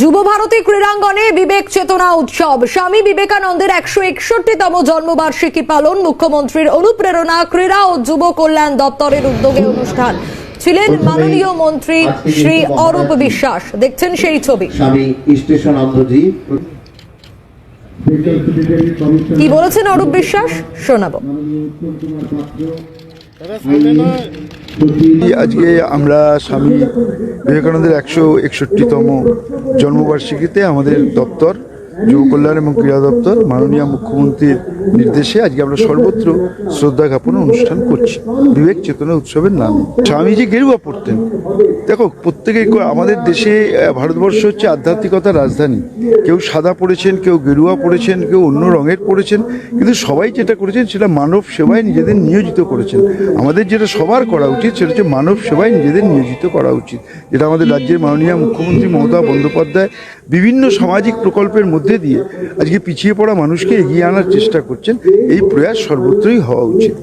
যুব ভারতী ক্রীড়াঙ্গনে বিবেক চেতনা উৎসব। স্বামী বিবেকানন্দের একশো একষট্টিতম জন্মবার্ষিকী পালন মুখ্যমন্ত্রীর অনুপ্রেরণা ক্রীড়া ও যুব কল্যাণ দপ্তরের উদ্যোগে অনুষ্ঠান। ছিলেন মাননীয় মন্ত্রী শ্রী অরূপ বিশ্বাস। দেখছেন সেই ছবি। স্বামী কি বলেছেন অরূপ বিশ্বাস? শোনাবো। আজকে আমরা স্বামী বিবেকানন্দের একশো একষট্টিতম জন্মবার্ষিকীতে আমাদের দপ্তর যুব কল্যাণ এবং ক্রীড়া দপ্তর, মাননীয় মুখ্যমন্ত্রীর নির্দেশে আজকে আমরা সর্বত্র শ্রদ্ধা জ্ঞাপন অনুষ্ঠান করছি। বিবেক চেতনা উৎসবের নামে। স্বামীজি গেরুয়া পড়তেন। দেখো, প্রত্যেকে আমাদের দেশে ভারতবর্ষ হচ্ছে আধ্যাত্মিকতার রাজধানী। কেউ সাদা পড়েছেন, কেউ গেরুয়া পড়েছেন, কেউ অন্য রঙের পড়েছেন, কিন্তু সবাই যেটা করেছেন সেটা মানব সেবায় নিজেদের নিয়োজিত করেছেন। আমাদের যেটা সবার করা উচিত সেটা হচ্ছে মানব সেবায় নিজেদের নিয়োজিত করা উচিত। যেটা আমাদের রাজ্যের মাননীয় মুখ্যমন্ত্রী মমতা বন্দ্যোপাধ্যায় বিভিন্ন সামাজিক প্রকল্পের মধ্যে দিয়ে আজকে পিছিয়ে পড়া মানুষকে এগিয়ে আনার চেষ্টা করছেন, এই প্রয়াস সর্বত্রই হওয়া উচিত।